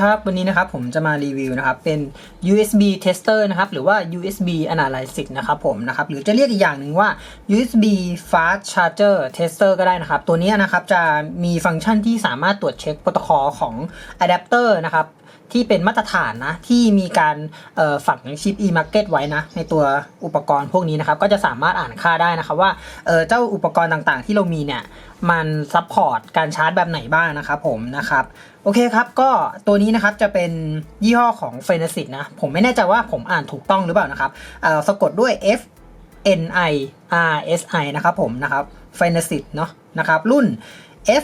ครับ วันนี้นะครับผมจะมารีวิวนะครับเป็น USB tester นะครับหรือว่า USB analysis นะครับผมนะครับหรือจะเรียกอีกอย่างหนึ่งว่า USB fast charger tester ก็ได้นะครับ ตัวนี้นะครับจะมีฟังก์ชันที่สามารถตรวจเช็คโปรโตคอลของอะแดปเตอร์นะครับที่เป็นมาตรฐานนะ ที่มีการฝังชิป e-market ไว้นะ ในตัวอุปกรณ์พวกนี้นะครับ ก็จะสามารถอ่านค่าได้นะครับ ว่าเออเจ้าอุปกรณ์ต่างๆ ที่เรามีเนี่ย มันซัพพอร์ตการชาร์จแบบไหนบ้างนะครับผมนะครับ โอเคครับ ก็ตัวนี้นะครับจะเป็นยี่ห้อของ f e n e s i t นะ ผมไม่แน่ใจว่าผมอ่านถูกต้องหรือเปล่านะครับเอ่อสะกดด้วย F N I R S I นะครับผมนะครับ f e n e s i t เนาะนะครับรุ่น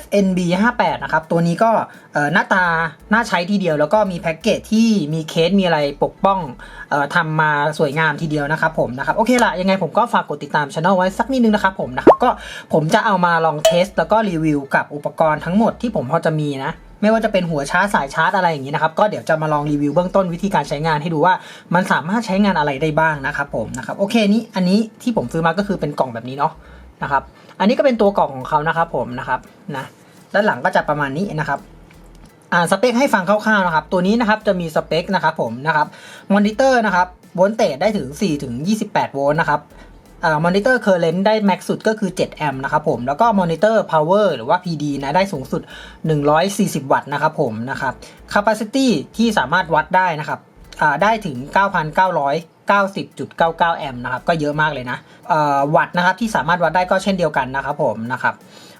FNB 58นะครับ ตัวนี้ก็เอ่อหน้าตา น่าใช้ทีเดียว แล้วก็มีแพ็กเกจที่มีเคสมีอะไรปกป้องเอ่อทำมาสวยงามทีเดียวนะครับผมนะครับ โอเคละยังไงผมก็ฝากกดติดตามช anel ไว้สักนิดนึงนะครับผมนะครับ ก็ผมจะเอามาลองเทส แล้วก็รีวิวกับอุปกรณ์ทั้งหมดที่ผมพอจะมีนะ ไม่ว่าจะเป็นหัวชาร์จสายชาร์จอะไรอย่างนี้นะครับก็เดี๋ยวจะมาลองรีวิวเบื้องต้นวิธีการใช้งานให้ดูว่ามันสามารถใช้งานอะไรได้บ้างนะครับผมนะครับโอเคนี้อันนี้ที่ผมซื้อมาก็คือเป็นกล่องแบบนี้เนาะนะครับอันนี้ก็เป็นตัวกล่องของเขานะครับผมนะครับนะด้านหลังก็จะประมาณนี้นะครับอ่าสเปคให้ฟังคร่าวๆนะครับ ตัวนี้นะครับจะมีสเปคนะครับผมนะครับ มอนิเตอร์นะครับ โวลต์เตจได้ถึง 4 ถึง 28 โวลต์นะครับ มอนิเตอร์เคอร์เรนต์ได้แม็กสุดก็คือ 7 แอมป์นะครับผม แล้วก็มอนิเตอร์พาวเวอร์หรือว่า PD นะได้สูงสุด 140 วัตต์นะครับผมนะครับแคปซิตี้ที่สามารถวัดได้นะครับได้ถึง 9,990.99 แอมป์นะครับ ก็เยอะมากเลยนะวัตต์นะครับที่สามารถวัดได้ก็เช่นเดียวกันนะครับผมนะครับ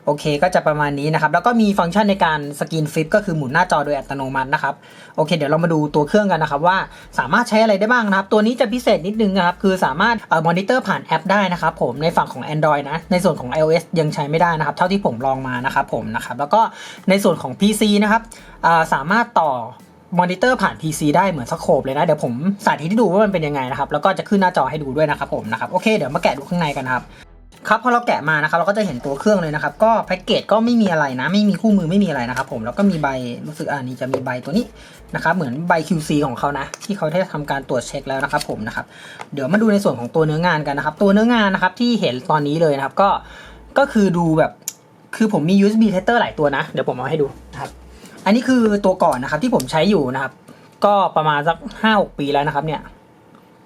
โอเคก็จะประมาณนี้นะครับ แล้วก็มีฟังก์ชันในการสกรีนฟลิปก็คือหมุนหน้าจอโดยอัตโนมัตินะครับโอเค เดี๋ยวเรามาดูตัวเครื่องกันนะครับว่าสามารถใช้อะไรได้บ้างนะครับ ตัวนี้จะพิเศษนิดนึงนะครับคือสามารถเอ่อมอนิเตอร์ผ่านแอปได้นะครับผมในฝั่งของ Android นะในส่วนของ iOS ยังใช้ไม่ได้นะครับเท่าที่ผมลองมานะครับผมนะครับแล้วก็ในส่วนของ PC นะครับอ่าสามารถต่อมอนิเตอร์ผ่าน PC ได้เหมือนสโคปเลยนะ เดี๋ยวผมสาธิตให้ดูว่ามันเป็นยังไงนะครับ แล้วก็จะขึ้นหน้าจอให้ดูด้วยนะครับผมนะครับ โอเค เดี๋ยวมาแกะดูข้างในกันครับ ครับพอเราแกะมานะครับเราก็จะเห็นตัวเครื่องเลยนะครับ ก็แพ็กเกจก็ไม่มีอะไรนะ ไม่มีคู่มือไม่มีอะไรนะครับ ผมแล้วก็มีใบรู้สึกอ่านี่จะมีใบตัวนี้นะครับเหมือนใบ QC ของเขานะ ที่เขาได้ทำการตรวจเช็คแล้วนะครับ ผมนะครับเดี๋ยวมาดูในส่วนของตัวเนื้องานกันนะครับ ตัวเนื้องานนะครับที่เห็นตอนนี้เลยนะครับ ก็ก็คือดูแบบคือผมมี USB tester หลายตัวนะเดี๋ยวผมเอาให้ดูนะครับ อันนี้คือตัวก่อนนะครับที่ผมใช้อยู่นะครับ ก็ประมาณสักห้าหกปีแล้วนะครับเนี่ย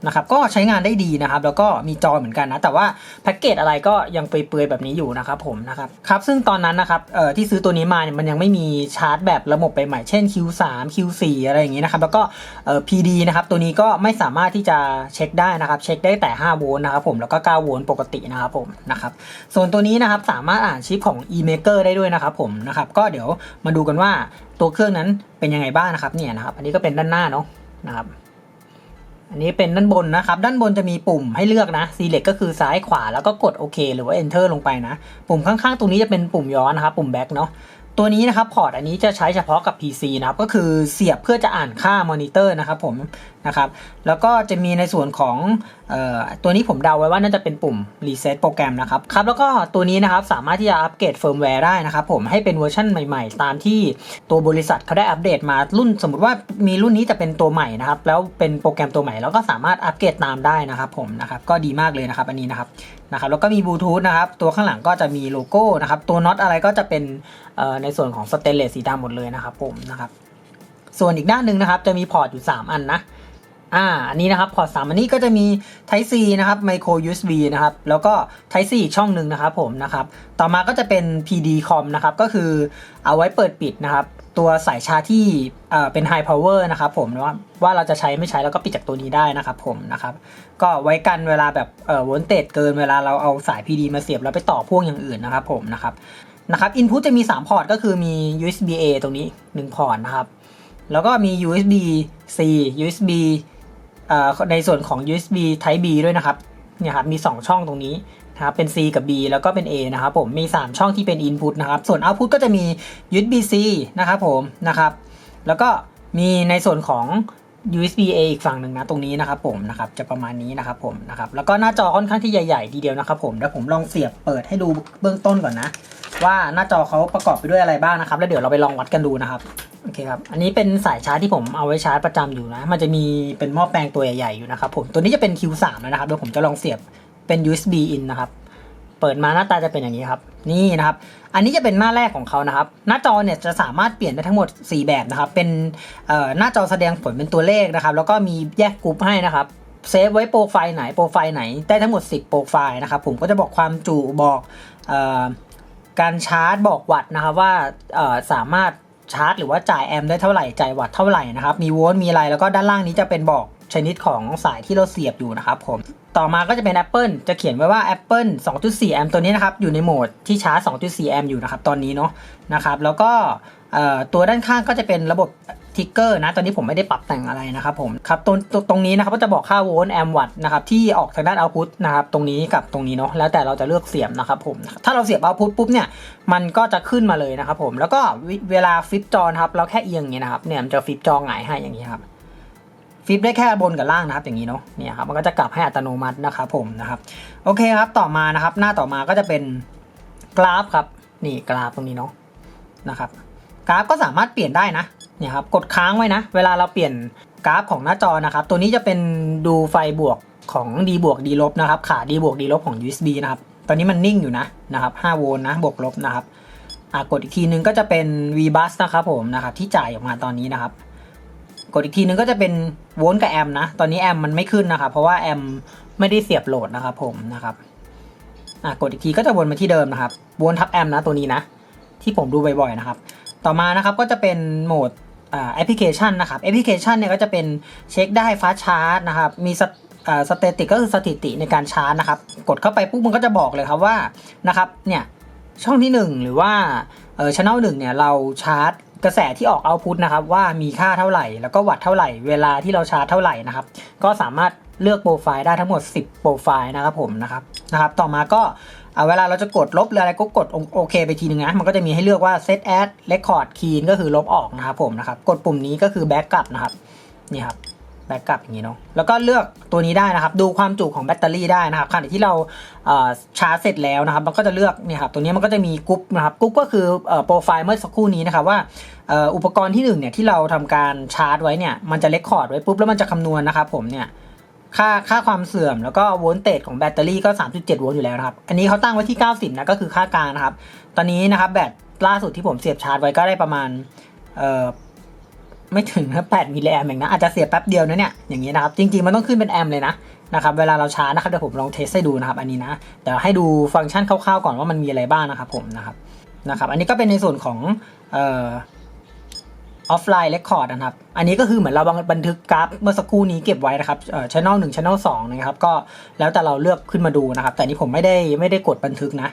นะครับก็ใช้งานได้ดีนะครับ แล้วก็มีจอเหมือนกันนะ แต่ว่าแพ็กเกจอะไรก็ยังเปื่อยๆแบบนี้อยู่นะครับผมนะครับครับซึ่งตอนนั้นนะครับเอ่อที่ซื้อตัวนี้มาเนี่ยมันยังไม่มีชาร์จแบบระบบไปใหม่เช่น Q3 Q4 อะไรอย่างนี้นะครับ แล้วก็เอ่อ PD นะครับตัวนี้ก็ไม่สามารถที่จะเช็คได้นะครับ เช็คได้แต่ 5 โวลต์นะครับผมแล้วก็ 9 โวลต์ปกตินะครับผมนะครับส่วนตัวนี้นะครับสามารถอ่านชิปของ e-maker ได้ด้วยนะครับผมนะครับก็เดี๋ยวมาดูกันว่าตัวเครื่องนั้นเป็นยังไงบ้างนะครับเนี่ยนะครับอันนี้ก็เป็นด้านหน้าเนาะนะครับ อันนี้เป็นด้านบนนะครับ ด้านบนจะมีปุ่มให้เลือกนะ select ก็คือซ้ายขวาแล้วก็กดโอเคหรือว่า enter ลงไปนะ ปุ่มข้างๆ ตรงนี้จะเป็นปุ่มย้อนนะครับ ปุ่ม back เนาะ ตัวนี้นะครับพอร์ตอันนี้จะใช้เฉพาะกับ PC นะครับก็คือเสียบเพื่อจะอ่านค่ามอนิเตอร์นะครับผมนะครับแล้วก็จะมีในส่วนของออตัวนี้ผมเดาไว้ว่าน่าจะเป็นปุ่ม reset โปรแกรมนะครับครับแล้วก็ตัวนี้นะครับสามารถที่จะอัปเกรดเฟิร์มแวร์ได้นะครับผมให้เป็นเวอร์ชันใหม่ๆ ตามที่ตัวบริษัทเขาได้อัปเดตมารุ่น สมมติว่ามีรุ่นนี้แต่เป็นตัวใหม่นะครับแล้วเป็นโปรแกรมตัวใหม่แล้วก็สามารถอัปเกรดตามได้นะครับผมนะครับก็ดีมากเลยนะครับอันนี้นะครับ นะครับแล้วก็มีบลูทูธนะครับตัวข้างหลังก็จะมีโลโก้นะครับตัวน็อตอะไรก็จะเป็นในส่วนของสเตนเลสสีดำหมดเลยนะครับผมนะครับส่วนอีกด้านหนึ่งนะครับจะมีพอร์ตอยู่ 3 อันนะอ่าอันนี้นะครับพอร์ต3อันนี้ก็จะมี Type C นะครับ Micro USB นะครับแล้วก็ Type C อีกช่องหนึ่งนะครับผมนะครับต่อมาก็จะเป็น PD COM นะครับก็คือเอาไว้เปิดปิดนะครับ ตัวสายชาร์จที่เป็น High Power นะครับผมว่าว่าเราจะใช้ไม่ใช้แล้วก็ปิดจากตัวนี้ได้นะครับผมนะครับก็ไว้กันเวลาแบบเอ่อโวลเตจเกินเวลาเราเอาสาย PD มาเสียบแล้วไปต่อพ่วงอย่างอื่นนะครับผมนะครับนะครับ input จะมี 3 พอร์ตก็คือมี USB A ตรงนี้ 1 พอร์ตนะครับ แล้วก็มี USB C USB ในส่วนของ USB Type B ด้วยนะครับเนี่ยครับมี 2 ช่องตรงนี้ นะครับเป็น C กับ B แล้วก็เป็น A นะครับผมมี 3 ช่องที่เป็น Input นะครับส่วน Output ก็จะมี USB C นะครับผมนะครับแล้วก็มีในส่วนของ USB A อีกฝั่งหนึ่งนะตรงนี้นะครับผมนะครับจะประมาณนี้นะครับผมนะครับแล้วก็หน้าจอค่อนข้างที่ใหญ่ๆทีเดียวนะครับผมเดี๋ยวผมลองเสียบเปิดให้ดูเบื้องต้นก่อนนะ ว่าหน้าจอเขาประกอบไปด้วยอะไรบ้างนะครับแล้วเดี๋ยวเราไปลองวัดกันดูนะครับโอเคครับอันนี้เป็นสายชาร์จที่ผมเอาไว้ชาร์จประจำอยู่นะ มันจะมีเป็นหม้อแปลงตัวใหญ่ๆอยู่นะครับผมตัวนี้จะเป็น Q3 แล้วนะครับเดี๋ยวผมจะลองเสียบ เป็น USB in นะครับ เปิดมาหน้าตาจะเป็นอย่างนี้ครับ นี่นะครับ อันนี้จะเป็นหน้าแรกของเขานะครับ หน้าจอเนี่ยจะสามารถเปลี่ยนได้ทั้งหมด 4 แบบนะครับ เป็นหน้าจอแสดงผลเป็นตัวเลขนะครับ แล้วก็มีแยกกรุ๊ปให้นะครับเซฟไว้โปรไฟล์ไหนโปรไฟล์ไหนได้ทั้งหมด 10 โปรไฟล์นะครับ ผมก็จะบอกความจุบอกออการชาร์จบอกวัตต์นะครับว่าสามารถชาร์จ หรือว่าจ่ายแอมป์ได้เท่าไหร่จ่ายวัตต์เท่าไหร่นะครับ มีโวลต์มีอะไรแล้วก็ด้านล่างนี้จะเป็นบอก ชนิดของสายที่เราเสียบอยู่นะครับผม ต่อมาก็จะเป็น Apple จะเขียนไว้ว่า Apple 2.4 แอมป์ตัวนี้นะครับ อยู่ในโหมดที่ชาร์จ 2.4 แอมป์อยู่นะครับ ตอนนี้เนาะนะครับ แล้วก็ตัวด้านข้างก็จะเป็นระบบทิกเกอร์นะตอนนี้ผมไม่ได้ปรับแต่งอะไรนะครับผมครับตรงตรงนี้นะครับก็จะบอกค่าโวลต์แอมป์วัตต์นะครับที่ออกทางด้านเอาพุตนะครับตรงนี้กับตรงนี้เนาะแล้วแต่เราจะเลือกเสียบนะครับผมถ้าเราเสียบเอาพุตปุ๊บเนี่ยมันก็จะขึ้นมาเลยนะครับผมแล้วก็เวลาฟลิปจอนะครับเราแค่เอียงอย่างนี้นะครับเนี่ยมันจะฟลิปจอหงายให้อย่างนี้ครับ ฟลิปได้แค่บนกับล่างนะครับอย่างนี้เนาะเนี่ยครับมันก็จะกลับให้อัตโนมัตินะครับผมนะครับโอเคครับต่อมานะครับ หน้าต่อมาก็จะเป็นกราฟครับนี่กราฟตรงนี้เนาะนะครับกราฟก็สามารถเปลี่ยนได้นะเนี่ยครับกดค้างไว้นะ เวลาเราเปลี่ยนกราฟของหน้าจอนะครับ ตัวนี้จะเป็นดูไฟบวกของ D บวก D ลบนะครับ ขา D บวก D ลบของ USB นะครับ ตอนนี้มันนิ่งอยู่นะนะครับ5โวลต์นะบวกลบนะครับกดอีกทีนึงก็จะเป็น V bus นะครับผมนะครับที่จ่ายออกมาตอนนี้นะครับ กดอีกทีนึงก็จะเป็นโวลต์กับแอมนะ ตอนนี้แอมมันไม่ขึ้นนะครับ เพราะว่าแอมไม่ได้เสียบโหลดนะครับผมนะครับอะกดอีกทีก็จะวนมาที่เดิมนะครับวลต์ทับแอมนะตัวนี้นะ ที่ผมดูบ่อยๆนะครับ ต่อมานะครับก็จะเป็นโหมดอ่าแอปพลิเคชันนะครับแอปพลิเคชันเนี่ยก็จะเป็นเช็คได้ฟ้าชาร์จนะครับ มีสสเตติกก็คือสถิติในการชาร์จนะครับ กดเข้าไปปุ๊บมันก็จะบอกเลยครับว่านะครับเนี่ยช่องที่ 1 หรือว่าเออช่องหนึ่งเนี่ยเราชาร์จ กระแสที่ออกเอาพุตนะครับว่ามีค่าเท่าไหร่ แล้วก็วัตเท่าไหร่ เวลาที่เราชาร์จเท่าไหร่นะครับ ก็สามารถเลือกโปรไฟล์ได้ทั้งหมด 10 โปรไฟล์นะครับผมนะครับนะครับ ต่อมาก็อ่าเวลาเราจะกดลบหรืออะไรก็กดโอเคไปทีนึงนะมันก็จะมีให้เลือกว่า set as record clean ก็คือลบออกนะครับผมนะครับ กดปุ่มนี้ก็คือ back up นะครับนี่ครับ แบ็กกลับอย่างนี้เนาะแล้วก็เลือกตัวนี้ได้นะครับ ดูความจุของแบตเตอรี่ได้นะครับขณะที่เราเชาร์จเสร็จแล้วนะครับ มันก็จะเลือกเนี่ยครับตัวนี้มันก็จะมีกรุ๊ปนะครับกรุ๊ปก็คือโปรไฟล์เมื่อสักครู่นี้นะครับว่าอุปกรณ์ที่หนึ่งเนี่ยที่เราทำการชาร์จไว้เนี่ยมันจะเลคคอร์ดไว้ปุ๊บแล้วมันจะคำนวณนะครับผมเนี่ยค่าค่าความเสื่อมแล้วก็โวลต์เตจของแบตเตอรี่ก็ 3.7 โวลต์อยู่แล้วนะครับ อันนี้เขาตั้งไว้ที่ 90 นะก็คือค่ากลางนะครับ ตอนนี้นะครับแบตล่าสุดที่ผมเสียบชาร์จไว้ก็ได้ประมาณเอ่อ ไม่ถึงนะ8มิลลิแอมเองนะอาจจะเสียแป๊บเดียวนะเนี่ยอย่างนี้นะครับจริงๆมันต้องขึ้นเป็นแอมเลยนะนะครับเวลาเราชาร์จนะครับเดี๋ยวผมลองเทสให้ดูนะครับอันนี้นะเดี๋ยวให้ดูฟังก์ชันคร่าวๆก่อนว่ามันมีอะไรบ้างนะครับผมนะครับนะครับอันนี้ก็เป็นในส่วนของเอ่อออฟไลน์เรคคอร์ดนะครับ อันนี้ก็คือเหมือนเราบันทึกกราฟเมื่อสักครู่นี้เก็บไว้นะครับเอ่อช่องหนึ่งช่องสองนะครับ ก็แล้วแต่เราเลือกขึ้นมาดูนะครับ แต่นนี้ผมไม่ได้ไม่ได้กดบันทึกนะ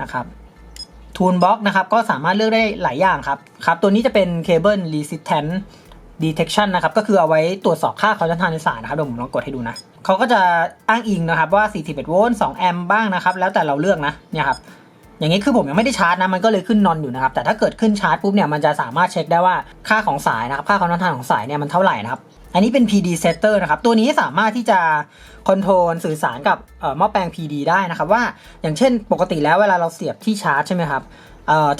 นะครับ ทูนบ็อกนะครับก็สามารถเลือกได้หลายอย่างครับครับตัวนี้จะเป็น Cable Resistant Detection นะครับก็คือเอาไว้ตรวจสอบค่าความต้านทานในสายนะครับเดี๋ยวผมลองกดให้ดูนะเขาก็จะอ้างอิงนะครับว่า 41 โวลต์2แอมป์บ้างนะครับ แล้วแต่เราเลือกนะเนี่ยครับอย่างนี้คือผมยังไม่ได้ชาร์จนะมันก็เลยขึ้นนอนอยู่นะครับแต่ถ้าเกิดขึ้นชาร์จปุ๊บเนี่ยมันจะสามารถเช็คได้ว่าค่าของสายนะครับค่าความต้านทานของสายเนี่ยมันเท่าไหร่นะครับ อันนี้เป็น PD setter นะครับ ตัวนี้สามารถที่จะคอนโทรลสื่อสารกับเอ่อหม้อแปลง PD ได้นะครับว่าอย่างเช่นปกติแล้วเวลาเราเสียบที่ชาร์จใช่ไหมครับ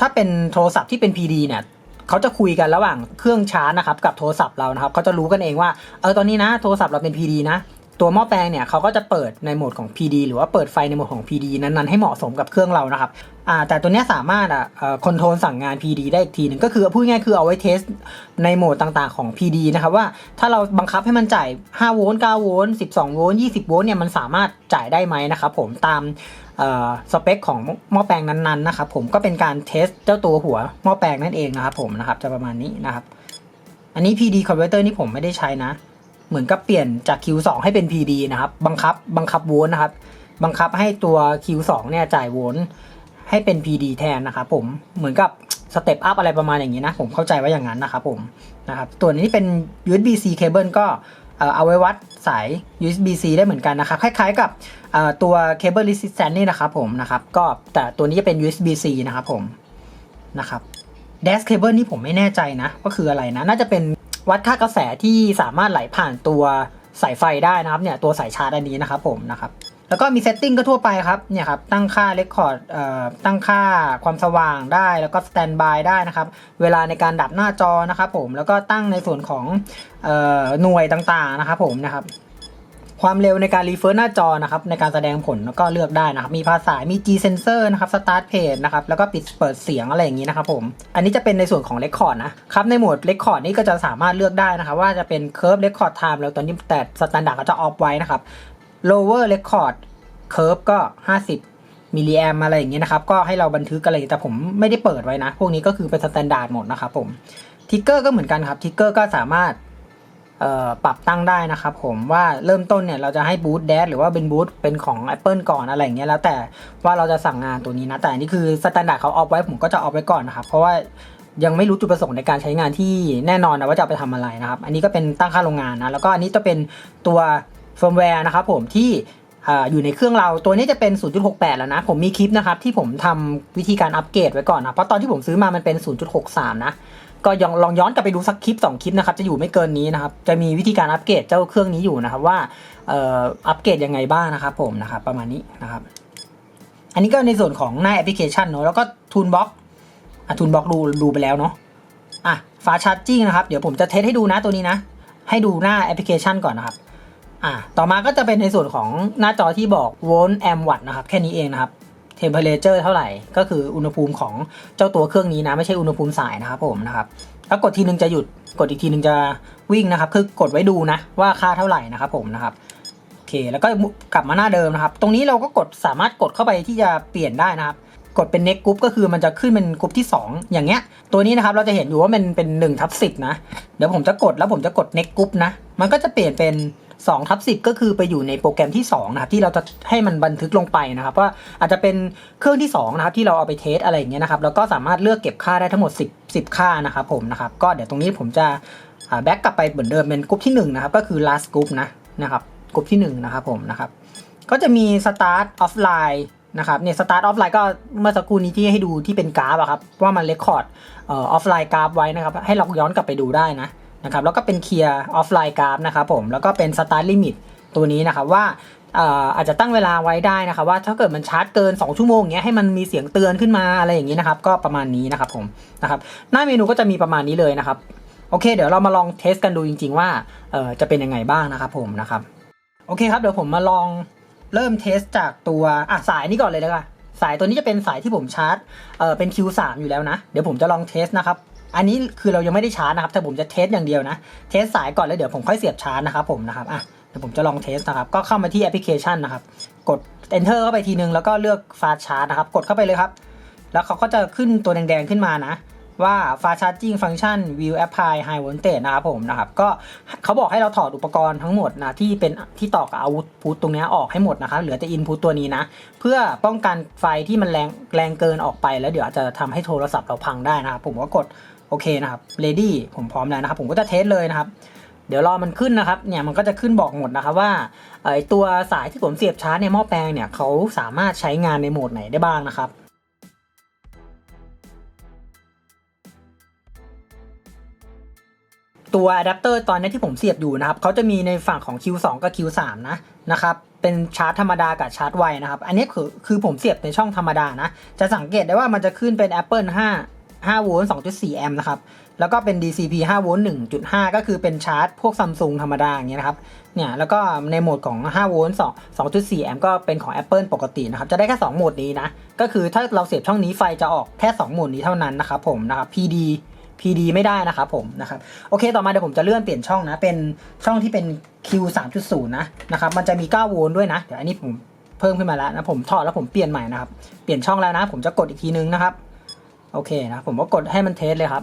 ถ้าเป็นโทรศัพท์ที่เป็น PD เนี่ยเขาจะคุยกันระหว่างเครื่องชาร์จนะครับกับโทรศัพท์เรานะครับเขาจะรู้กันเองว่าเออตอนนี้นะโทรศัพท์เราเป็น PD นะ ตัวหม้อแปลงเนี่ยเขาก็จะเปิดในโหมดของ PD หรือว่าเปิดไฟในโหมดของ PD นั้นๆให้เหมาะสมกับเครื่องเรานะครับอ่าแต่ตัวนี้สามารถอะคอนโทรลสั่งงาน PD ได้อีกทีหนึ่งก็คือพูดง่ายๆคือเอาไว้เทสในโหมดต่างๆของ PD นะครับว่าถ้าเราบังคับให้มันจ่าย 5 โวลต์ 9 โวลต์ 12 โวลต์ 20 โวลต์เนี่ยมันสามารถจ่ายได้ไหมนะครับผมตามสเปคของหม้อแปลงนั้นๆนะครับผมก็เป็นการเทสเจ้าตัวหัวหม้อแปลงนั่นเองนะครับผมนะครับจะประมาณนี้นะครับอันนี้ PD converter นี่ผมไม่ได้ใช้นะ เหมือนกับเปลี่ยนจาก Q2 ให้เป็น PD นะครับ บังคับบังคับโวลต์นะครับ บังคับให้ตัว Q2 เนี่ยจ่ายโวลต์ให้เป็น PD แทนนะครับผมเหมือนกับสเต็ปอัพอะไรประมาณอย่างนี้นะ ผมเข้าใจว่าอย่างนั้นนะครับผมนะครับตัวนี้เป็น USB-C cable ก็เอาไว้วัดสาย USB-C ได้เหมือนกันนะครับ คล้ายๆกับตัว cable resistance นี่นะครับผมนะครับก็แต่ตัวนี้จะเป็น USB-C นะครับผมนะครับ dash cable นี่ผมไม่แน่ใจนะว่าคืออะไรนะ น่าจะเป็น วัดค่ากระแสที่สามารถไหลผ่านตัวสายไฟได้นะครับเนี่ยตัวสายชาร์จอันนี้นะครับผมนะครับแล้วก็มีเซตติ้งก็ทั่วไปครับเนี่ยครับตั้งค่าเรคคอร์ดเอ่อตั้งค่าความสว่างได้แล้วก็สแตนบายได้นะครับ เวลาในการดับหน้าจอนะครับผมแล้วก็ตั้งในส่วนของเอ่อหน่วยต่างๆนะครับผมนะครับ ความเร็วในการรีเฟรชหน้าจอนะครับในการแสดงผลแล้วก็เลือกได้นะครับมีภาษา มี G sensor นะครับ start page นะครับแล้วก็ปิดเปิดเสียงอะไรอย่างนี้นะครับผม อันนี้จะเป็นในส่วนของ record นะครับในโหมด record นี่ก็จะสามารถเลือกได้นะครับว่าจะเป็น curve record time แล้วตอนนี้แต่ standard ก็จะ off ไว้นะครับ lower record curve ก็ 50มิลลิแอมอะไรอย่างเงี้ยนะครับ ก็ให้เราบันทึกอะไรแต่ผมไม่ได้เปิดไว้นะ พวกนี้ก็คือเป็นสแตนดาร์ดหมดนะครับผมทิกเกอร์ก็เหมือนกันครับทิกเกอร์ก็สามารถ ปรับตั้งได้นะครับผมว่าเริ่มต้นเนี่ยเราจะให้บูตแดดหรือว่าเป็นบูตเป็นของ Apple ก่อนอะไรอย่างเงี้ยแล้วแต่ว่าเราจะสั่งงานตัวนี้นะแต่อันนี่คือสแตนดาร์ดเขาออฟไว้ผมก็จะออฟไว้ก่อนนะครับเพราะว่ายังไม่รู้จุดประสงค์ในการใช้งานที่แน่นอนนะว่าจะไปทำอะไรนะครับ อันนี้ก็เป็นตั้งค่าโรงงานนะแล้วก็อันนี้จะเป็นตัวเฟิร์มแวร์นะครับผมที่อ่าอยู่ในเครื่องเราตัวนี้จะเป็น 0.68 แล้วนะ ผมมีคลิปนะครับที่ผมทำวิธีการอัปเกรดไว้ก่อนนะเพราะตอนที่ผมซื้อมามันเป็น 0.63 นะ ก็ยองลองย้อนกลับไปดูสักคลิป 2 คลิปนะครับจะอยู่ไม่เกินนี้นะครับจะมีวิธีการอัปเกรดเจ้าเครื่องนี้อยู่นะครับว่าอัปเกรดยังไงบ้างนะครับผมนะครับประมาณนี้นะครับ อันนี้ก็ในส่วนของหน้าแอปพลิเคชันเนอะแล้วก็ทูนบ็อกอะทูนบ็อกดูดูไปแล้วเนาะอะฟ้าชาร์จิ่งนะครับเดี๋ยวผมจะเทสให้ดูนะตัวนี้นะ ให้ดูหน้าแอปพลิเคชันก่อนนะครับอะต่อมาก็จะเป็นในส่วนของหน้าจอที่บอกโวลต์แอมวัตต์นะครับแค่นี้เองนะครับ เทมเพลเจอร์เท่าไหร่ ก็คืออุณหภูมิของเจ้าตัวเครื่องนี้นะ ไม่ใช่อุณหภูมิสายนะครับผมนะครับถ้ากดทีนึงจะหยุดกดอีกทีนึงจะวิ่งนะครับ คือกดไว้ดูนะว่าค่าเท่าไหร่นะครับผมนะครับโอเคแล้วก็กลับมาหน้าเดิมนะครับ ตรงนี้เราก็กดสามารถกดเข้าไปที่จะเปลี่ยนได้นะครับ กดเป็น next group ก็คือมันจะขึ้นเป็นกลุ่มที่ 2 อย่างเงี้ย ตัวนี้นะครับเราจะเห็นอยู่ว่ามันเป็น1ทับ10นะเดี๋ยวผมจะกดแล้วผมจะกด next group นะ มันก็จะเปลี่ยนเป็น 2ทับ10 ก็คือไปอยู่ในโปรแกรมที่2นะครับที่เราจะให้มันบันทึกลงไปนะครับว่าอาจจะเป็นเครื่องที่2นะครับที่เราเอาไปเทสอะไรอย่างเงี้ยนะครับแล้วก็สามารถเลือกเก็บค่าได้ทั้งหมด 10 10 ค่านะครับผมนะครับก็เดี๋ยวตรงนี้ผมจะแบ็กกลับไปเหมือนเดิมเป็นกลุ่มที่1นะครับก็คือ last group นะนะครับกลุ่มที่1นะครับผมนะครับก็จะมี start offline นะครับเนี่ย start offline ก็เมื่อสักครู่นี้ที่ให้ดูที่เป็นกราฟอะครับว่ามัน record ออ offline กราฟไว้นะครับให้เราย้อนกลับไปดูได้นะ นะครับแล้วก็เป็น clear offline กราฟนะครับผมแล้วก็เป็น start limit ตัวนี้นะครับว่าอาจจะตั้งเวลาไว้ได้นะครับว่าถ้าเกิดมันชาร์จเกิน 2 ชั่วโมงเงี้ยให้มันมีเสียงเตือนขึ้นมาอะไรอย่างนี้นะครับก็ประมาณนี้นะครับผมนะครับหน้าเมนูก็จะมีประมาณนี้เลยนะครับโอเค เดี๋ยวเรามาลองเทสกันดูจริง ๆ ว่าจะเป็นยังไงบ้างนะครับผมนะครับโอเคครับเดี๋ยวผมมาลองเริ่มเทสจากตัวอะสายนี้ก่อนเลยแล้วกันสายตัวนี้จะเป็นสายที่ผมชาร์จเออเป็น Q3 อยู่แล้วนะ เดี๋ยวผมจะลองเทสนะครับ อันนี้คือเรายังไม่ได้ชาร์จนะครับ แต่ผมจะเทสอย่างเดียวนะ เทสสายก่อนแล้วเดี๋ยวผมค่อยเสียบชาร์จนะครับผมนะครับ อะ เดี๋ยวผมจะลองเทสนะครับ ก็เข้ามาที่แอปพลิเคชันนะครับ กด enter เข้าไปทีนึง แล้วก็เลือก fast charge นะครับ กดเข้าไปเลยครับ แล้วเขาก็จะขึ้นตัวแดงๆขึ้นมานะว่า fast charging function will apply high voltage นะครับผมนะครับ ก็เขาบอกให้เราถอดอุปกรณ์ทั้งหมดนะที่เป็นที่ต่อกับอาวุธพุทตรงเนี้ยออกให้หมดนะครับ เหลือแต่ input ตัวนี้นะ เพื่อป้องกันไฟที่มันแรงแรงเกินออกไปแล้วเดี๋ยวอาจจะทำให้โทรศัพท์เราพังได้นะครับ ผมก็กด โอเคนะครับ ready ผมพร้อมแล้วนะครับ ผมก็จะเทสเลยนะครับ เดี๋ยวรอมันขึ้นนะครับ เนี่ยมันก็จะขึ้นบอกหมดนะครับว่าไอตัวสายที่ผมเสียบชาร์จในหม้อแปลงเนี่ยเขาสามารถใช้งานในโหมดไหนได้บ้างนะครับตัวอะแดปเตอร์ตอนนี้ที่ผมเสียบอยู่นะครับเขาจะมีในฝั่งของ Q2 กับ Q3 นะนะครับ เป็นชาร์จธรรมดากับชาร์จไวนะครับ อันนี้คือคือผมเสียบในช่องธรรมดานะ จะสังเกตได้ว่ามันจะขึ้นเป็น Apple 5 5โวลต์2.4 แอมป์นะครับ แล้วก็เป็น DCP 5โวลต์1.5 ก็คือเป็นชาร์จพวกซัมซุงธรรมดาอย่างเงี้ยนะครับ เนี่ย แล้วก็ในโหมดของ 5โวลต์2 2.4 แอมป์ก็เป็นของ Apple ปกตินะครับ จะได้แค่ 2 โหมดนี้นะ ก็คือถ้าเราเสียบช่องนี้ไฟจะออกแค่ 2 โหมดนี้เท่านั้นนะครับผมนะครับ PD PD ไม่ได้นะครับผมนะครับโอเคต่อมาเดี๋ยวผมจะเลื่อนเปลี่ยนช่องนะเป็นช่องที่เป็น Q 3.0 นะนะครับมันจะมี 9 โวลต์ด้วยนะเดี๋ยวอันนี้ผมเพิ่มขึ้นมาแล้วนะผมถอดแล้วผมเปลี่ยนใหม่นะครับเปลี่ยนช่องแล้วนะ ผมจะกดอีกทีนึงนะครับ โอเคนะ ผมก็กดให้มันเทสเลยครับ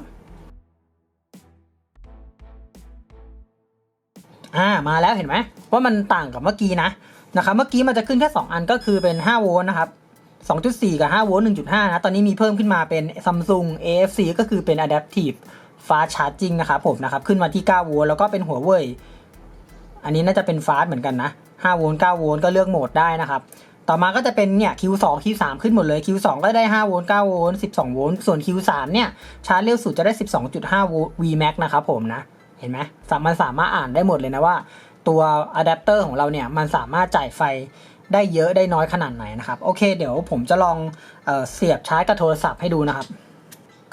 อ่า มาแล้วเห็นไหมว่ามันต่างกับเมื่อกี้นะ นะครับ เมื่อกี้มันจะขึ้นแค่ 2 อันก็คือเป็น 5 โวลต์นะครับ 2.4 กับ 5 โวลต์ 1.5 นะ ตอนนี้มีเพิ่มขึ้นมาเป็น Samsung AFC ก็คือเป็น Adaptive Fast Charging นะครับผมนะครับ ขึ้นมาที่ 9 โวลต์แล้วก็เป็นหัวเว่ยอันนี้น่าจะเป็น Fast เหมือนกันนะ 5 โวลต์ 9 โวลต์ก็เลือกโหมดได้นะครับ ต่อมาก็จะเป็นเนี่ย Q2 Q3 ขึ้นหมดเลย Q2 ก็ได้5โวลต์9โวลต์12โวลต์ส่วน Q3 เนี่ยชาร์จเร็วสุดจะได้ 12.5โวลต์ Vmax นะครับผมนะ เห็นไหมมันสามารถอ่านได้หมดเลยนะว่า ตัวอะแดปเตอร์ของเราเนี่ย มันสามารถจ่ายไฟได้เยอะได้น้อยขนาดไหนนะครับ โอเค เดี๋ยวผมจะลองเออเสียบชาร์จกับโทรศัพท์ให้ดูนะครับ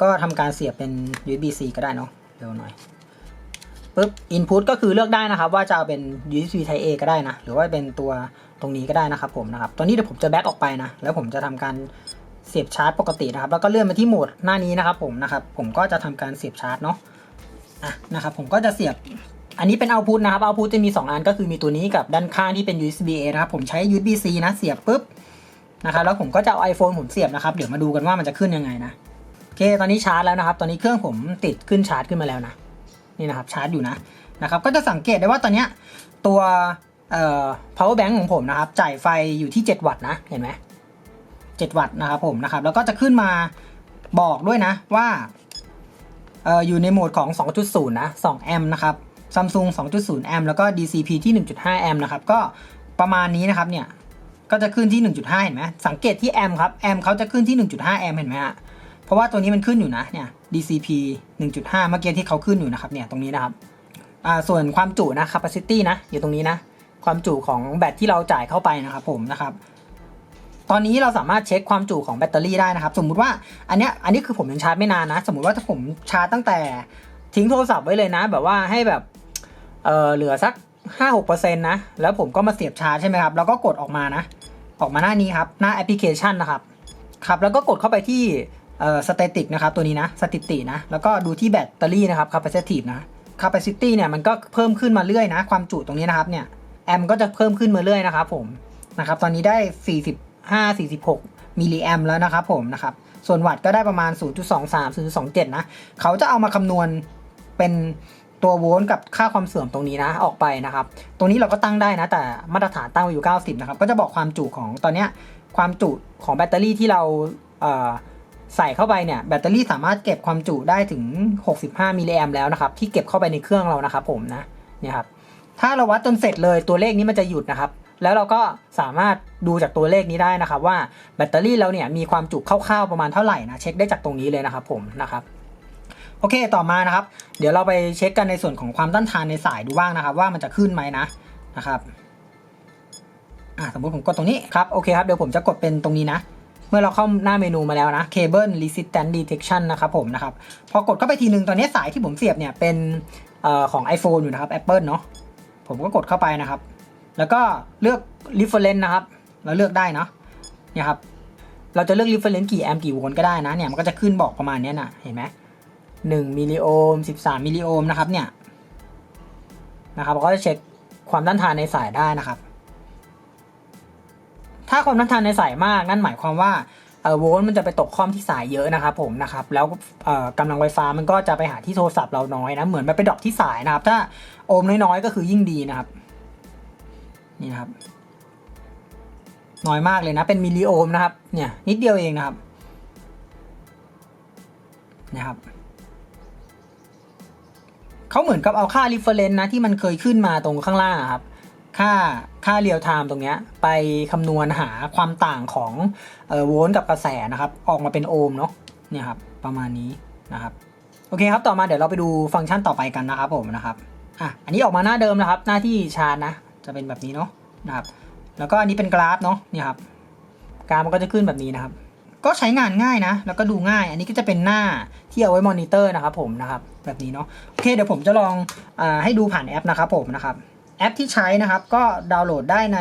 ก็ทำการเสียบเป็น USB-C ก็ได้เนาะเร็วหน่อยปุ๊บ input ก็คือเลือกได้นะครับ ว่าจะเอาเป็น USB Type A ก็ได้นะ หรือว่าเป็นตัว ตรงนี้ก็ได้นะครับผมนะครับ ตอนนี้เดี๋ยวผมจะแบ็กออกไปนะ แล้วผมจะทำการเสียบชาร์จปกตินะครับ แล้วก็เลื่อนมาที่โหมดหน้านี้นะครับผมนะครับ ผมก็จะทำการเสียบชาร์จเนาะอะนะครับ ผมก็จะเสียบ อันนี้เป็น output นะครับ output จะมี 2 อันก็คือมีตัวนี้กับด้านข้างที่เป็น USB A นะครับผมใช้ USB C นะเสียบปุ๊บนะครับ แล้วผมก็จะเอา iPhone ผมเสียบนะครับ เดี๋ยวมาดูกันว่ามันจะขึ้นยังไงนะโอเค ตอนนี้ชาร์จแล้วนะครับ ตอนนี้เครื่องผมติดขึ้นชาร์จขึ้นมาแล้วนะ นี่นะครับชาร์จอยู่นะนะครับ ก็จะสังเกตได้ว่าตอนเนี้ยตัว เอ่อ power bank ของผมนะครับ จ่ายไฟอยู่ที่ 7 วัตต์นะ เห็นไหม7วัตต์นะครับผมนะครับ แล้วก็จะขึ้นมาบอกด้วยนะว่าเอ่ออยู่ในโหมดของ 2.0 นะ 2 แอมป์นะครับ Samsung 2.0 แอมป์แล้วก็ DCP ที่ 1.5 แอมป์นะครับ ก็ประมาณนี้นะครับเนี่ย ก็จะขึ้นที่ 1.5 เห็นไหมสังเกตที่แอมป์ครับ แอมป์เขาจะขึ้นที่ 1.5 แอมป์เห็นไหมฮะ เพราะว่าตัวนี้มันขึ้นอยู่นะเนี่ย DCP 1.5 เมื่อกี้ที่เขาขึ้นอยู่นะครับเนี่ยตรงนี้นะครับ อ่าส่วนความจุนะ capacity นะอยู่ตรงนี้นะ ความจุของแบตที่เราจ่ายเข้าไปนะครับผมนะครับ ตอนนี้เราสามารถเช็คความจุของแบตเตอรี่ได้นะครับ สมมุติว่าอันเนี้ยอันนี้คือผมยังชาร์จไม่นานนะ สมมุติว่าถ้าผมชาร์จตั้งแต่ทิ้งโทรศัพท์ไว้เลยนะ แบบว่าให้แบบเออเหลือสัก5-6%นะแล้วผมก็มาเสียบชาร์จใช่ไหมครับแล้วก็กดออกมานะ ออกมาหน้านี้ครับหน้าแอปพลิเคชันนะครับครับแล้วก็กดเข้าไปที่เอ่อสเตติกนะครับตัวนี้นะสถิตินะแล้วก็ดูที่แบตเตอรี่นะครับ capacitive นะ capacity เนี่ยมันก็เพิ่มขึ้นมาเรื่อยนะ ความจุตรงนี้นะครับเนี่ย แอมก็จะเพิ่มขึ้นมาเรื่อยนะครับผมนะครับตอนนี้ได้ 45 46มิลลิแอมแล้วนะครับผมนะครับส่วนวัตต์ก็ได้ประมาณ 0.23 0.27 นะเขาจะเอามาคำนวณเป็นตัวโวลต์กับค่าความเสื่อมตรงนี้นะออกไปนะครับ ตรงนี้เราก็ตั้งได้นะ แต่มาตรฐานตั้งไว้อยู่ 90 นะครับ ก็จะบอกความจุของตอนนี้ความจุของแบตเตอรี่ที่เราเใส่เข้าไปเนี่ยแบตเตอรี่สามารถเก็บความจุได้ถึง 65มิลลิแอมแล้วนะครับ ที่เก็บเข้าไปในเครื่องเรานะครับผมนะเนี่ยครับ ถ้าเราวัดจนเสร็จเลยตัวเลขนี้มันจะหยุดนะครับ แล้วเราก็สามารถดูจากตัวเลขนี้ได้นะครับ ว่าแบตเตอรี่เราเนี่ยมีความจุคร่าวๆประมาณเท่าไหร่นะเช็คได้จากตรงนี้เลยนะครับผมนะครับโอเคต่อมานะครับ เดี๋ยวเราไปเช็คกันในส่วนของความต้านทานในสายดูบ้างนะครับ ว่ามันจะขึ้นไหมนะนะครับอ่าสมมติผมกดตรงนี้ครับโอเคครับเดี๋ยวผมจะกดเป็นตรงนี้นะ เมื่อเราเข้าหน้าเมนูมาแล้วนะ Cable Resistance Detection นะครับผมนะครับพอกดเข้าไปทีนึงตอนนี้สายที่ผมเสียบเนี่ยเป็นออของ iPhone อยู่นะครับ Apple เนาะ ผมก็กดเข้าไปนะครับ แล้วก็เลือก reference นะครับ เราเลือกได้เนาะเนี่ยครับ เราจะเลือก reference กี่แอมป์กี่โวลต์ก็ได้นะเนี่ยมันก็จะขึ้นบอกประมาณนี้นะเห็นไหมหนึ่งมิลลิโอห์มสิบสามมิลลิโอห์มนะครับเนี่ยนะครับเราก็จะเช็คความต้านทานในสายได้นะครับ ถ้าความต้านทานในสายมากนั่นหมายความว่า โวลต์มันจะไปตกคอมที่สายเยอะนะครับผมนะครับแล้วเอ่อกำลังไฟฟ้ามันก็จะไปหาที่โทรศัพท์เราน้อยนะเหมือนมันไปดรอปที่สายนะครับ ถ้าโอห์มน้อยๆก็คือยิ่งดีนะครับ นี่นะครับ น้อยมากเลยนะ เป็นมิลลิโอห์มนะครับ เนี่ยนิดเดียวเองนะครับนะครับเขาเหมือนกับเอาค่า reference นะที่มันเคยขึ้นมาตรงข้างล่างอะครับ ค่าค่าเรียลไทม์ตรงนี้ไปคำนวณหาความต่างของโวลต์กับกระแสนะครับ ออกมาเป็นโอห์มเนาะเนี่ยครับประมาณนี้นะครับโอเคครับต่อมาเดี๋ยวเราไปดูฟังก์ชันต่อไปกันนะครับผมนะครับอะอันนี้ออกมาหน้าเดิมนะครับ หน้าที่ชาร์จนะ จะเป็นแบบนี้เนาะนะครับ แล้วก็อันนี้เป็นกราฟเนาะเนี่ยครับกราฟมันก็จะขึ้นแบบนี้นะครับ ก็ใช้งานง่ายนะ แล้วก็ดูง่าย อันนี้ก็จะเป็นหน้าที่เอาไว้มอนิเตอร์นะครับผมนะครับแบบนี้เนาะโอเคเดี๋ยวผมจะลองอให้ดูผ่านแอปนะครับผมนะครับ แอปที่ใช้นะครับ ก็ดาวน์โหลดได้ใน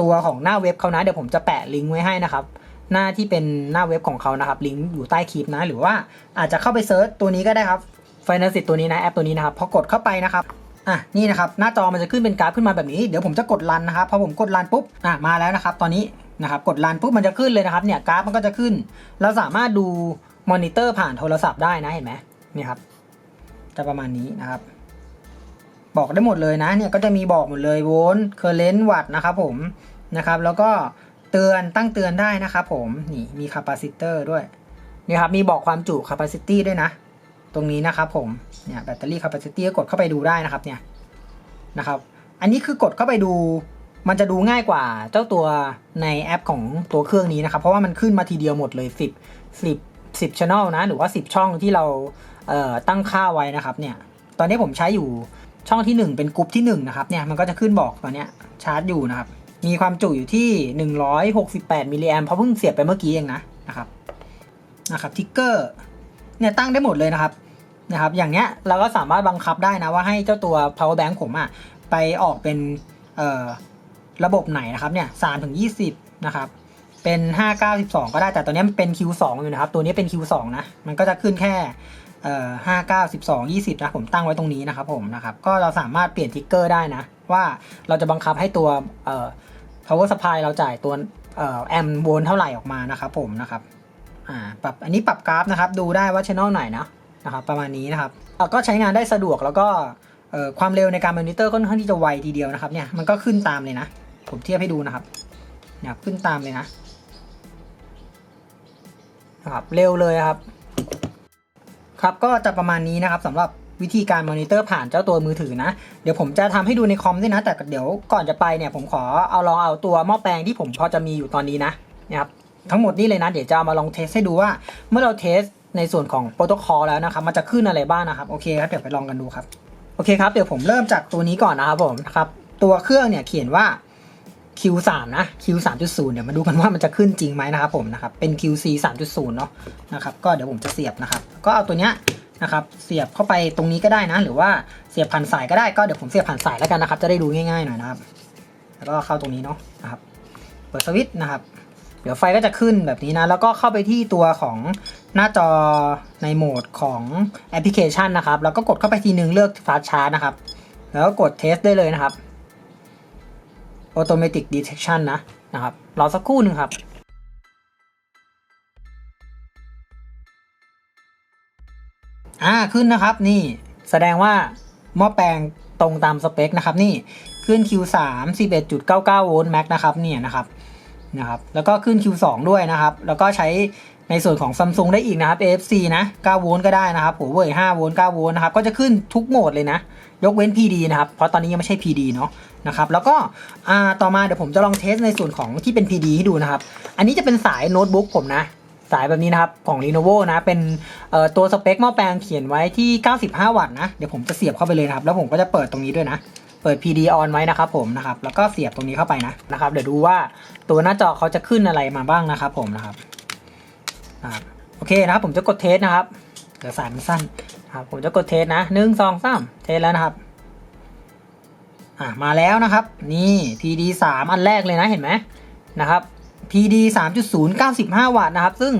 ตัวของหน้าเว็บเขานะ เดี๋ยวผมจะแปะลิงก์ไว้ให้นะครับ หน้าที่เป็นหน้าเว็บของเขานะครับ ลิงก์อยู่ใต้คลิปนะ หรือว่าอาจจะเข้าไปเซิร์ชตัวนี้ก็ได้ครับ f i n a n c i t ตัวนี้นะแอปตัวนี้นะครับพอกดเข้าไปนะครับอะนี่นะครับหน้าจอมันจะขึ้นเป็นกราฟขึ้นมาแบบนี้เดี๋ยวผมจะกดรันนะครับพอผมกดรันปุ๊บอะมาแล้วนะครับ ตอนนี้นะครับกดรันปุ๊บมันจะขึ้นเลยนะครับเนี่ยกราฟมันก็จะขึ้น เราสามารถดูมอนิเตอร์ผ่านโทรศัพท์ได้นะเห็นไหมนี่ครับจะประมาณนี้นะครับ บอกได้หมดเลยนะเนี่ยก็จะมีบอกหมดเลยโวลต์เคอร์เรนต์วัตต์นะครับผมนะครับแล้วก็เตือนตั้งเตือนได้นะครับผมนี่มีคาปาซิเตอร์ด้วยนี่ครับมีบอกความจุคาปาซิตี้ด้วยนะ ตรงนี้นะครับผมเนี่ยแบตเตอรี่คาปาซิตี้ก็กดเข้าไปดูได้นะครับเนี่ยนะครับอันนี้คือกดเข้าไปดูมันจะดูง่ายกว่าเจ้าตัวในแอปของตัวเครื่องนี้นะครับ เพราะว่ามันขึ้นมาทีเดียวหมดเลย 10 10 10 channel นะ หรือว่า 10 ช่องที่เราเอ่อตั้งค่าไว้นะครับเนี่ยตอนนี้ผมใช้อยู่ ช่องที่ 1 เป็นกรุ๊ปที่1นะครับเนี่ยมันก็จะขึ้นบอกตอนนี้ชาร์จอยู่นะครับ มีความจุอยู่ที่ 168มิลลิแอมเพราะเพิ่งเสียบไปเมื่อกี้เองนะนะครับนะครับทิกเกอร์เนี่ยตั้งได้หมดเลยนะครับนะครับ อย่างเนี้ยเราก็สามารถบังคับได้นะว่าให้เจ้าตัว power bank ผมอะไปออกเป็นระบบไหนนะครับเนี่ยสามถึงยี่สิบนะครับเป็นห้าเก้าสิบสองก็ได้แต่ตัวเนี้ยมันเป็น Q2 อยู่นะครับ ตัวนี้เป็น Q2 นะ มันก็จะขึ้นแค่ เอ่อห้าเก้าสิบสองยี่สิบนะผมตั้งไว้ตรงนี้นะครับผมนะครับก็เราสามารถเปลี่ยนทิกเกอร์ได้นะ ว่าเราจะบังคับให้ตัวเอ่อ power supply เราจ่ายตัวเอ่อแอมโวลต์เท่าไหร่ออกมานะครับผมนะครับอ่าปรับอันนี้ปรับกราฟนะครับดูได้ว่าช anel ไหนนะนะครับประมาณนี้นะครับเออก็ใช้งานได้สะดวกแล้วก็เอ่อความเร็วในการมอนิเตอร์ค่อนข้างที่จะไวทีเดียวนะครับเนี่ยมันก็ขึ้นตามเลยนะ ผมเทียบให้ดูนะครับเนี่ยขึ้นตามเลยนะนะครับเร็วเลยครับ ครับก็จะประมาณนี้นะครับสำหรับวิธีการมอนิเตอร์ผ่านเจ้าตัวมือถือนะ เดี๋ยวผมจะทำให้ดูในคอมด้วยนะ แต่เดี๋ยวก่อนจะไปเนี่ยผมขอเอาลองเอาตัวหม้อแปลงที่ผมพอจะมีอยู่ตอนนี้นะนะครับทั้งหมดนี้เลยนะเดี๋ยวจะามาลองเทสให้ดูว่าเมื่อเราเทสในส่วนของโปรโตคอลแล้วนะครับมันจะขึ้นอะไรบ้างนะครับโอเคครับเดี๋ยวไปลองกันดูครับโอเคครับเดี๋ยวผมเริ่มจากตัวนี้ก่อนนะครับผมครับตัวเครื่องเนี่ยเขียนว่า Q3 นะ Q3.0 เดี๋ยวมาดูกันว่ามันจะขึ้นจริงไหมนะครับผมนะครับ เป็น QC 3.0 เนาะนะครับ ก็เดี๋ยวผมจะเสียบนะครับ ก็เอาตัวเนี้ยนะครับ เสียบเข้าไปตรงนี้ก็ได้นะ หรือว่าเสียบผ่านสายก็ได้ ก็เดี๋ยวผมเสียบผ่านสายแล้วกันนะครับ จะได้ดูง่ายๆหน่อยนะครับ แล้วก็เข้าตรงนี้เนาะนะครับ เปิดสวิตช์นะครับ เดี๋ยวไฟก็จะขึ้นแบบนี้นะ แล้วก็เข้าไปที่ตัวของหน้าจอในโหมดของแอปพลิเคชันนะครับ แล้วก็กดเข้าไปทีนึงเลือกฟาสชาร์จนะครับ แล้วก็กดเทสได้เลยนะครับ Automatic Detection นะนะครับรอสักครู่หนึ่งครับอ่าขึ้นนะครับนี่แสดงว่าหม้อแปลงตรงตามสเปคนะครับนี่ขึ้น Q3 11.99โวลต์แม็กนะครับเนี่ยนะครับนะครับแล้วก็ขึ้น Q2 ด้วยนะครับ แล้วก็ใช้ ในส่วนของ Samsung ได้อีกนะครับ AFC นะ 9 โวลต์ก็ได้นะครับหัวเว่ย5โวลต์ 9 โวลต์นะครับ ก็จะขึ้นทุกโหมดเลยนะ ยกเว้น PD นะครับ เพราะตอนนี้ยังไม่ใช่ PD เนาะนะครับ แล้วก็ต่อมาเดี๋ยวผมจะลองเทสในส่วนของที่เป็น PD ให้ดูนะครับ อันนี้จะเป็นสายโน้ตบุ๊กผมนะ สายแบบนี้นะครับ ของ Lenovo นะ เป็นตัวสเปคหม้อแปลงเขียนไว้ที่ 95 วัตต์นะ เดี๋ยวผมจะเสียบเข้าไปเลยนะครับ แล้วผมก็จะเปิดตรงนี้ด้วยนะเปิด PD on ไว้นะครับผมนะครับ แล้วก็เสียบตรงนี้เข้าไปนะนะครับ เดี๋ยวดูว่าตัวหน้าจอเขาจะขึ้นอะไรมาบ้างนะครับผมนะครับ นะครับโอเคนะครับผมจะกดเทสนะครับเดี๋ยวสายมันสั้นครับผมจะกดเทสนะหนึ่งสองสามเทสแล้วนะครับอ่ามาแล้วนะครับ นี่ PD 3 อันแรกเลยนะเห็นไหมนะครับ PD 3.0 95 วัตต์นะครับ ซึ่ง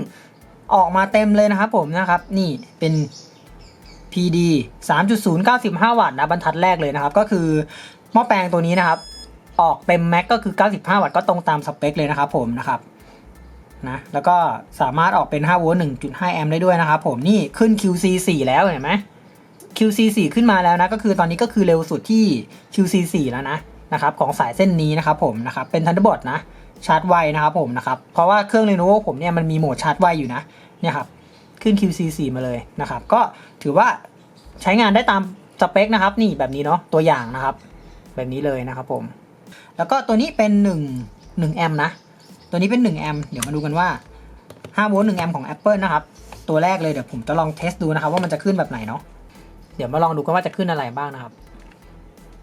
ออกมาเต็มเลยนะครับผมนะครับนี่เป็น PD 3.0 95 วัตต์นะบรรทัดแรกเลยนะครับ ก็คือหม้อแปลงตัวนี้นะครับ ออกเต็มแม็กก็คือ 95 วัตต์ก็ตรงตามสเปคเลยนะครับผมนะครับ นะแล้วก็สามารถออกเป็น5โวลต์1.5แอมป์ได้ด้วยนะครับผมนี่ขึ้น QC 4แล้วเห็นไหม QC 4ขึ้นมาแล้วนะก็คือตอนนี้ก็คือเร็วสุดที่ QC 4แล้วนะนะครับของสายเส้นนี้นะครับผมนะครับเป็น Thunderbolt นะชาร์จไวนะครับผมนะครับเพราะว่าเครื่อง Lenovo ผมเนี่ยมันมีโหมดชาร์จไวอยู่นะเนี่ยครับขึ้น QC4 มาเลยนะครับก็ถือว่าใช้งานได้ตามสเปคนะครับนี่แบบนี้เนาะตัวอย่างนะครับ แบบนี้เลยนะครับผม แล้วก็ตัวนี้เป็น 1 1แอมป์นะ ตัวนี้เป็น1แอมป์เดี๋ยวมาดูกันว่า5โวลต์1แอมป์ของ Apple นะครับ ตัวแรกเลยเดี๋ยวผมจะลองเทสดูนะครับว่ามันจะขึ้นแบบไหนเนาะเดี๋ยวมาลองดูกันว่าจะขึ้นอะไรบ้างนะครับ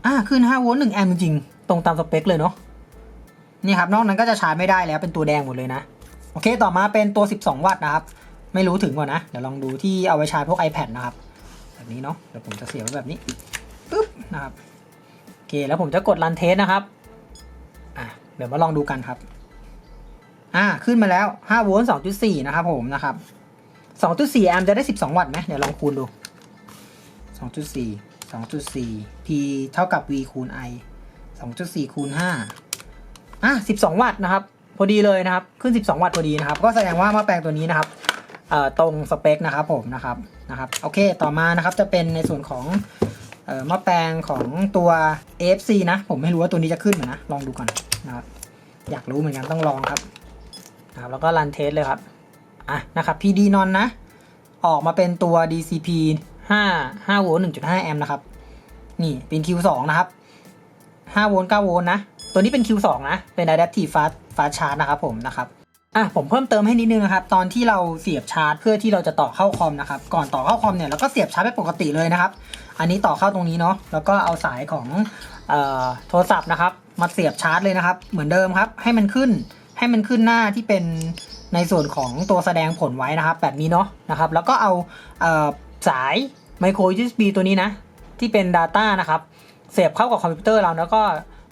อ่าขึ้น5โวลต์1แอมป์จริงๆตรงตามสเปคเลยเนาะนี่ครับนอกนั้นก็จะชาร์จไม่ได้แล้วเป็นตัวแดงหมดเลยนะ โอเคต่อมาเป็นตัว 12 วัตต์นะครับ ไม่รู้ถึงก่อนนะ เดี๋ยวลองดูที่เอาไว้ชาร์จพวก iPad นะครับ แบบนี้เนาะเดี๋ยวผมจะเสียบไว้แบบนี้ปึ๊บนะครับโอเคแล้วผมจะกดรันเทสนะครับอะเดี๋ยวมาลองดูกันครับ อ่าขึ้นมาแล้ว5โวลต์2.4 นะครับผมนะครับ 2.4 แอมป์จะได้ 12 วัตต์ไหมเดี๋ยวลองคูณดู 2.4 2.4 P เท่ากับ V คูณ I 2.4 คูณ 5 อะ 12 วัตต์นะครับ พอดีเลยนะครับ ขึ้น 12 วัตต์พอดีนะครับ ก็แสดงว่าหม้อแปลงตัวนี้นะครับเอ่อตรงสเปคนะครับผมนะครับนะครับ โอเค ต่อมานะครับจะเป็นในส่วนของเอ่อหม้อแปลงของตัว AFC นะ ผมไม่รู้ว่าตัวนี้จะขึ้นไหมนะ ลองดูก่อนนะครับ อยากรู้เหมือนกันต้องลองครับ นะครับแล้วก็รันเทสเลยครับอะนะครับ PD นอนนะ ออกมาเป็นตัว DCP 5 5โวลต์1.5 แอมป์นะครับ นี่เป็น Q2 นะครับ 5 โวลต์9โวลต์นะ ตัวนี้เป็น Q2 นะ เป็น Adaptive Fast Fast Charge นะครับผมนะครับอะผมเพิ่มเติมให้นิดนึงนะครับ ตอนที่เราเสียบชาร์จ เพื่อที่เราจะต่อเข้าคอมนะครับ ก่อนต่อเข้าคอมเนี่ยเราก็เสียบชาร์จไปปกติเลยนะครับ อันนี้ต่อเข้าตรงนี้เนาะแล้วก็เอาสายของเอ่อโทรศัพท์นะครับ มาเสียบชาร์จเลยนะครับ เหมือนเดิมครับ ให้มันขึ้น ให้มันขึ้นหน้าที่เป็นในส่วนของตัวแสดงผลไว้นะครับ แบบนี้เนาะนะครับ แล้วก็เอาเอ่อสาย micro USB ตัวนี้นะ ที่เป็น Data นะครับ เสียบเข้ากับคอมพิวเตอร์เราแล้วก็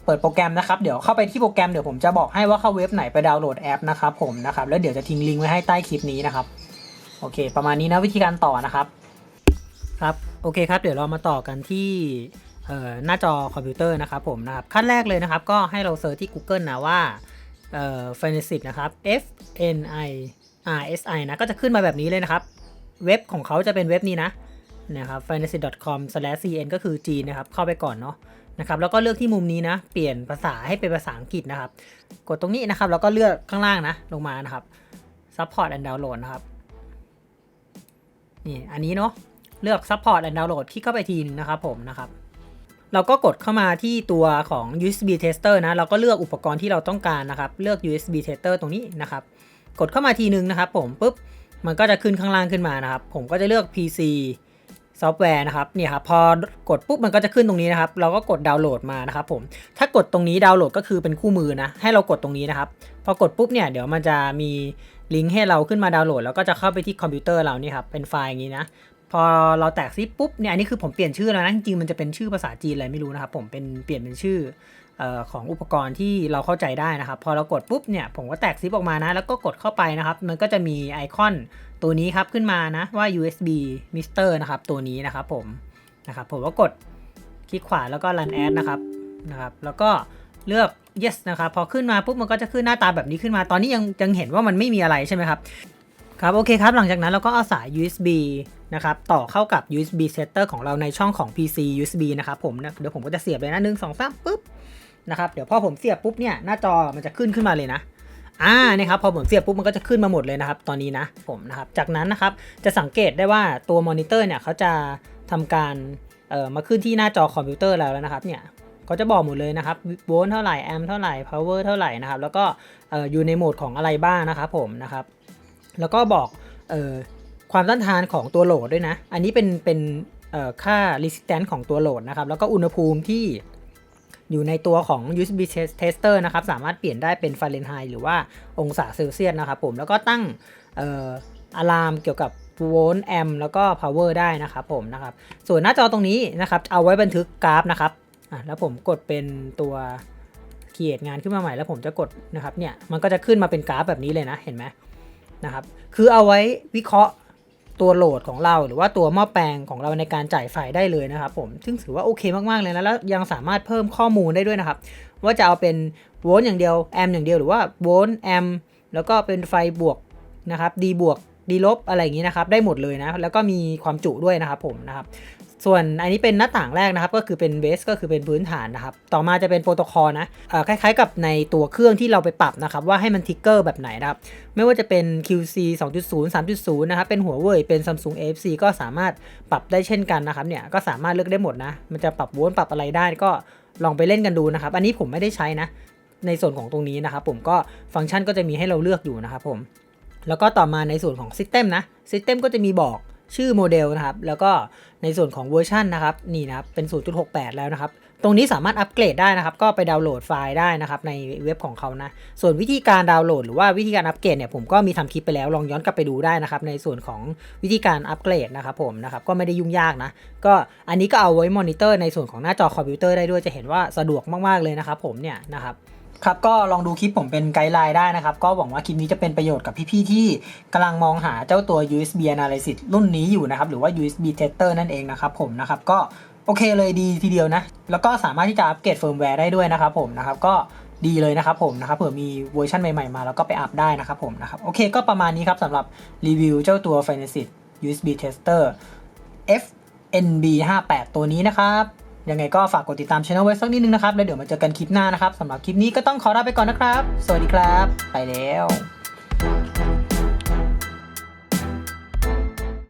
เปิดโปรแกรมนะครับ เดี๋ยวเข้าไปที่โปรแกรมเดี๋ยวผมจะบอกให้ว่าเข้าเว็บไหนไปดาวน์โหลดแอปนะครับผมนะครับ แล้วเดี๋ยวจะทิ้งลิงก์ไว้ให้ใต้คลิปนี้นะครับ โอเค ประมาณนี้นะวิธีการต่อนะครับครับโอเคครับ เดี๋ยวเรามาต่อกันที่หน้าจอคอมพิวเตอร์นะครับผมนะครับขั้นแรกเลยนะครับ ก็ให้เราเซิร์ชที่ Google นะว่า เอ่อ f i n a n c i t นะครับ F N I R S I นะ ก็จะขึ้นมาแบบนี้เลยนะครับ เว็บของเขาจะเป็นเว็บนี้นะ นะครับ f i n a n c i c c o m c n ก็คือจีนนะครับ เข้าไปก่อนเนาะ นะครับ แล้วก็เลือกที่มุมนี้นะ เปลี่ยนภาษาให้เป็นภาษาอังกฤษนะครับ กดตรงนี้นะครับ แล้วก็เลือกข้างล่างนะ ลงมานะครับ support and download นะครับ นี่ อันนี้เนาะ เลือก support and download คลิกเข้าไปทีนึงนะครับผมนะครับ เราก็กดเข้ามาที่ตัวของ USB tester นะ เราก็เลือกอุปกรณ์ที่เราต้องการนะครับ เลือก USB tester ตรงนี้นะครับ กดเข้ามาทีนึงนะครับ ผมปุ๊บ มันก็จะขึ้นข้างล่างขึ้นมานะครับ ผมก็จะเลือก PC ซอฟต์แวร์นะครับเนี่ยครับพอกดปุ๊บมันก็จะขึ้นตรงนี้นะครับ เราก็กดดาวน์โหลดมานะครับผมถ้ากดตรงนี้ดาวน์โหลดก็คือเป็นคู่มือนะ ให้เรากดตรงนี้นะครับ พอกดปุ๊บเนี่ยเดี๋ยวมันจะมีลิงก์ให้เราขึ้นมาดาวน์โหลดแล้วก็จะเข้าไปที่คอมพิวเตอร์เรานี่ครับเป็นไฟล์อย่างนี้นะ พอเราแตกซิปปุ๊บเนี่ยอันนี้คือผมเปลี่ยนชื่อแล้วนะจริงๆมันจะเป็นชื่อภาษาจีนอะไรไม่รู้นะครับผมเป็นเปลี่ยนเป็นชื่ออของอุปกรณ์ที่เราเข้าใจได้นะครับ พอเรากดปุ๊บเนี่ยผมก็แตกซิปออกมานะ แล้วก็กดเข้าไปนะครับ มันก็จะมีไอคอนตัวนี้ครับขึ้นมานะว่า USB Mister นะครับตัวนี้นะครับผมนะครับผมก็กดคลิกขวาแล้วก็ Run Ad นะครับนะครับ แล้วก็เลือก yes นะครับ พอขึ้นมาปุ๊บมันก็จะขึ้นหน้าตาแบบนี้ขึ้นมา ตอนนี้ยังยังเห็นว่ามันไม่มีอะไรใช่ไหมครับ ครับโอเคครับ หลังจากนั้นเราก็เอาสาย USB นะครับต่อเข้ากับ USB setter ของเราในช่องของ PC USB นะครับผมนะเดี๋ยวผมก็จะเสียบเลยนะหนึ่งสองสามปุ๊บนะครับเดี๋ยวพอผมเสียบปุ๊บเนี่ยหน้าจอมันจะขึ้นขึ้นมาเลยนะอ่านะครับพอผมเสียบปุ๊บมันก็จะขึ้นมาหมดเลยนะครับ ตอนนี้นะผมนะครับจากนั้นนะครับจะสังเกตได้ว่าตัวมอนิเตอร์เนี่ยเขาจะทำการเอ่อมาขึ้นที่หน้าจอคอมพิวเตอร์เราแล้วนะครับเนี่ยเขาจะบอกหมดเลยนะครับโวลต์เท่าไหร่แอมป์เท่าไหร่ power เท่าไหร่นะครับแล้วก็เอ่ออยู่ในโหมดของอะไรบ้างนะครับผมนะครับ แล้วก็บอกออความต้านทานของตัวโหลดด้วยนะ อันนี้เป็นเป็นค่า resistance ของตัวโหลดนะครับ แล้วก็อุณหภูมิที่อยู่ในตัวของ USB tester นะครับ สามารถเปลี่ยนได้เป็นฟาเรนไฮต์หรือว่าองศาเซลเซียสนะครับผม แล้วก็ตั้งอะลามเกี่ยวกับโวลต์แอมแล้วก็ power ได้นะครับผมนะครับ ส่วนหน้าจอตรงนี้นะครับ เอาไว้บันทึกกราฟนะครับแล้วผมกดเป็นตัวเขียนงานขึ้นมาใหม่แล้วผมจะกดนะครับเนี่ยมันก็จะขึ้นมาเป็นกราฟแบบนี้เลยนะเห็นไหม นะครับ คือเอาไว้วิเคราะห์ตัวโหลดของเราหรือว่าตัวหม้อแปลงของเราในการจ่ายไฟได้เลยนะครับผม ซึ่งถือว่าโอเคมากๆเลยนะ แล้วยังสามารถเพิ่มข้อมูลได้ด้วยนะครับ ว่าจะเอาเป็นโวลต์อย่างเดียว แอมอย่างเดียว หรือว่าโวลต์แอมแล้วก็เป็นไฟบวกนะครับดีบวก ดีลบอะไรอย่างนี้นะครับได้หมดเลยนะแล้วก็มีความจุด้วยนะครับผมนะครับส่วนอันนี้เป็นหน้าต่างแรกนะครับ ก็คือเป็นเบสก็คือเป็นพื้นฐานนะครับ ต่อมาจะเป็นโปรโตคอลนะคล้ายๆกับในตัวเครื่องที่เราไปปรับนะครับ ว่าให้มันทิกเกอร์แบบไหนนะครับ ไม่ว่าจะเป็น QC 2.0 3.0 นะครับ เป็นหัวเว่ยเป็น Samsung AFC ก็สามารถปรับได้เช่นกันนะครับเนี่ยก็สามารถเลือกได้หมดนะ มันจะปรับวลต์ปรับอะไรได้ก็ลองไปเล่นกันดูนะครับ อันนี้ผมไม่ได้ใช้นะ ในส่วนของตรงนี้นะครับผมก็ฟังก์ชันก็จะมีให้เราเลือกอยู่นะครับผม แล้วก็ต่อมาในส่วนของ System นะ System ก็จะมีบอกชื่อโมเดลนะครับ แล้วก็ในส่วนของเวอร์ชันนะครับนี่นะครับเป็น 0.68 แล้วนะครับ ตรงนี้สามารถอัปเกรดได้นะครับ ก็ไปดาวน์โหลดไฟล์ได้นะครับในเว็บของเขานะ ส่วนวิธีการดาวน์โหลดหรือว่าวิธีการอัปเกรดเนี่ยผมก็มีทำคลิปไปแล้วลองย้อนกลับไปดูได้นะครับ ในส่วนของวิธีการอัปเกรดนะครับผมนะครับก็ไม่ได้ยุ่งยากนะ ก็อันนี้ก็เอาไว้มอนิเตอร์ในส่วนของหน้าจอคอมพิวเตอร์ได้ด้วยจะเห็นว่าสะดวกมากๆเลยนะครับผมเนี่ยนะครับ ครับก็ลองดูคลิปผมเป็นไกด์ไลน์ได้นะครับ ก็หวังว่าคลิปนี้จะเป็นประโยชน์กับพี่ๆที่กำลังมองหาเจ้าตัว USB Analysis รุ่นนี้อยู่นะครับ หรือว่า USB Tester นั่นเองนะครับผมนะครับก็โอเคเลยดีทีเดียวนะ แล้วก็สามารถที่จะอัปเกรดเฟิร์มแวร์ได้ด้วยนะครับผมนะครับก็ดีเลยนะครับผมนะครับเผื่อมีเวอร์ชันใหม่ๆมาแล้วก็ไปอัปได้นะครับผมนะครับโอเคก็ประมาณนี้ครับสำหรับรีวิวเจ้าตัว f i n a n c i t USB Tester FNB 58 ตัวนี้นะครับ ยังไงก็ฝากกดติดตามช่องไว้สักนิดนึงนะครับ แล้วเดี๋ยวมาเจอกันคลิปหน้านะครับสำหรับคลิปนี้ก็ต้องขอลาไปก่อนนะครับ สวัสดีครับ ไปแล้ว